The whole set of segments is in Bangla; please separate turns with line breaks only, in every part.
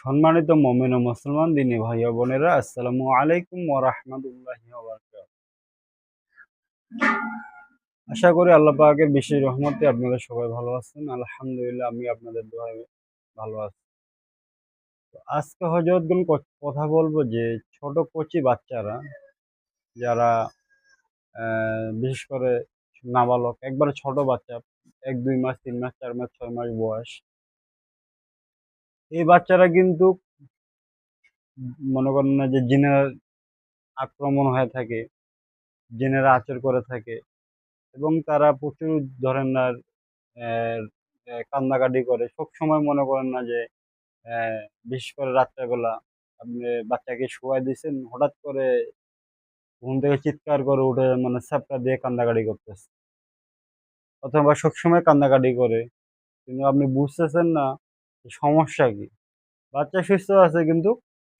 সম্মানিত মমিন ও মুসলমান দিনী ভাই বোনেরা, আসসালামু আলাইকুম বারাকাতুহু। আশা করি আল্লাহ পাকের বিশেষ রহমতে আপনারা সবাই ভালো আছেন। আলহামদুলিল্লাহ আমি আপনাদের দোয়ায় ভালো আছি। আজকে হজরতগুন কথা বলব যে, ছোট কচি বাচ্চারা যারা বিশেষ করে নাবালক, একবারে ছোট বাচ্চা, এক, দুই মাস, তিন মাস, চার মাস, ছয় মাস বয়স এই বাচ্চারা কিন্তু মনে করেন না যে জিনের আক্রমণ হয়ে থাকে, জিনেরা আচর করে থাকে এবং তারা প্রচুর ধরেন না কান্নাকাটি করে। সব সময় মনে করেন না যে বিশেষ করে রাত্রেবেলা আপনি বাচ্চাকে শোয়াই দিয়েছেন, হঠাৎ করে ঘুম থেকে চিৎকার করে উঠে মানে স্যাপটা দিয়ে কান্নাকাটি করতেছে। অথবা সবসময় কান্নাকাটি করে। কিন্তু আপনি বুঝতেছেন না সমস্যা কি? বাচ্চা সুস্থ আছে কিন্তু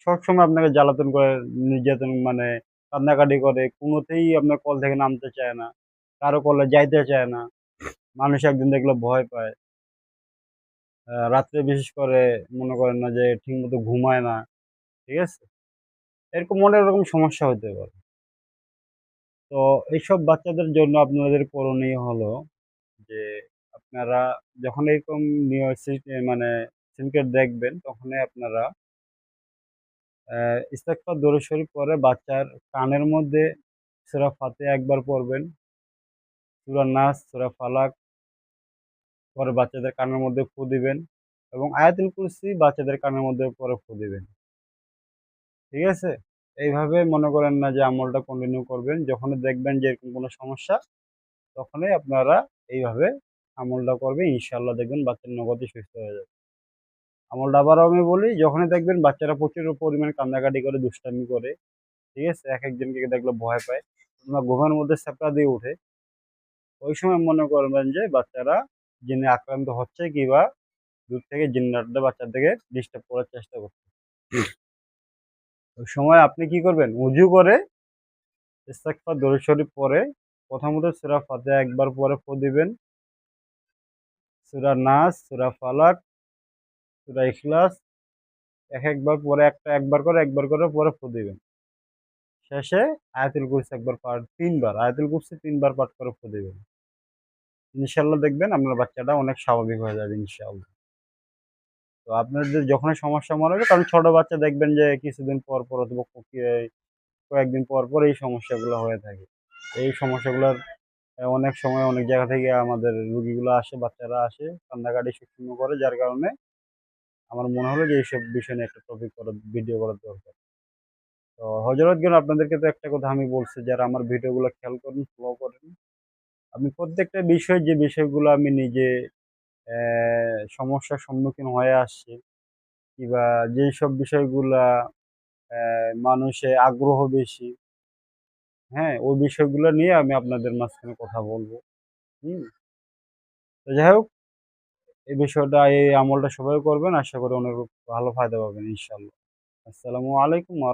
সবসময় আপনাকে জ্বালাতন করে নির্যাতন মানে কান্নাকাটি করে, কোনোতেই আপনার কল থেকে নামতে চায় না, কারও কলে যাইতে চায় না। মানুষ একদিন দেখলে ভয় পায়। রাত্রে বিশেষ করে মনে করেন না যে ঠিকমতো ঘুমায় না, ঠিক আছে? এরকম অনেক রকম সমস্যা হতে পারে। তো এইসব বাচ্চাদের জন্য আপনাদের করণীয় হলো যে আপনারা যখন এরকম নিয়ে মানে সিনকেট দেখবেন, তখনই আপনারা ইস্তেকফার দরুদ শরীফ পরে বাচ্চার কানের মধ্যে সূরা ফাতে একবার পড়বেন। সূরা নাস, সূরা ফালাক পরে বাচ্চাদের কানের মধ্যে ফু দিবেন এবং আয়াতুল কুরসি বাচ্চাদের কানের মধ্যে পরে ফু দিবেন। ঠিক আছে? এইভাবে মনে করেন না যে আমলটা কন্টিনিউ করবেন। যখনই দেখবেন যে এরকম কোনো সমস্যা, তখনই আপনারা এইভাবে আমলটা করবেন। ইনশাল্লাহ দেখবেন বাচ্চার নগদই সুস্থ হয়ে যাবে। আমলটা আবারও আমি বলি, যখনই দেখবেন বাচ্চারা প্রচুর পরিমাণে কান্নাকাটি করে, দুষ্টামি করে, ঠিক আছে? এক একজনকে দেখলে ভয় পায়, কিংবা ঘুমের মধ্যে স্যাপটা দিয়ে উঠে ওই সময় মনে করবেন যে বাচ্চারা জিনে আক্রান্ত হচ্ছে কিংবা দূর থেকে জিন্নারটা বাচ্চার থেকে ডিস্টার্ব করার চেষ্টা করছে। ওই সময় আপনি কি করবেন? উজু করে দরুদ শরীফ পরে প্রথমত সূরা ফাতে একবার পরে ফু দিবেন। সূরা নাস, সূরা ফালাক সূরা ইখলাস, এক একবার পরে একটা, একবার করে একবার করে পরে ফু দিবেন শেষে আয়াতুল কুরসি একবার পাঠ, তিনবার, আয়াতুল কুরসি তিনবার পাঠ করে ফু দিবেন ইনশাল্লাহ দেখবেন আপনার বাচ্চাটা অনেক স্বাভাবিক হয়ে যাবে ইনশাআল্লাহ। তো আপনাদের যখনই সমস্যা মনে হবে, কারণ ছোটো বাচ্চা দেখবেন যে কিছুদিন পর পর অথবা কয়েকদিন পর পর এই সমস্যাগুলো হয়ে থাকে। এই সমস্যাগুলোর অনেক সময় অনেক জায়গা থেকে আমাদের রুগীগুলো আসে, বাচ্চারা আসে, কান্নাকাটি শুকনো করে, যার কারণে আমার মনে হলো যে এইসব বিষয় নিয়ে একটা টপিক করার ভিডিও করার দরকার। তো হজরতগণ আপনাদেরকে তো একটা কথা আমি বলছি, যারা আমার ভিডিওগুলো খেয়াল করেন ফলো করেন। আমি প্রত্যেকটা বিষয় যে বিষয়গুলো আমি নিজে সমস্যার সম্মুখীন হয়ে আসছি, কিংবা যেই সব বিষয়গুলা মানুষের আগ্রহ বেশি হ্যাঁ ওই বিষয়গুলো নিয়ে আমি আপনাদের মাঝখানে কথা বলব। হুম? তো যাই হোক এই বিষয়টা, এই আমলটা সবাই করবেন। আশা করি অনেক ভালো ফায়দা পাবেন ইনশাল্লাহ আসসালামু আলাইকুম ওয়া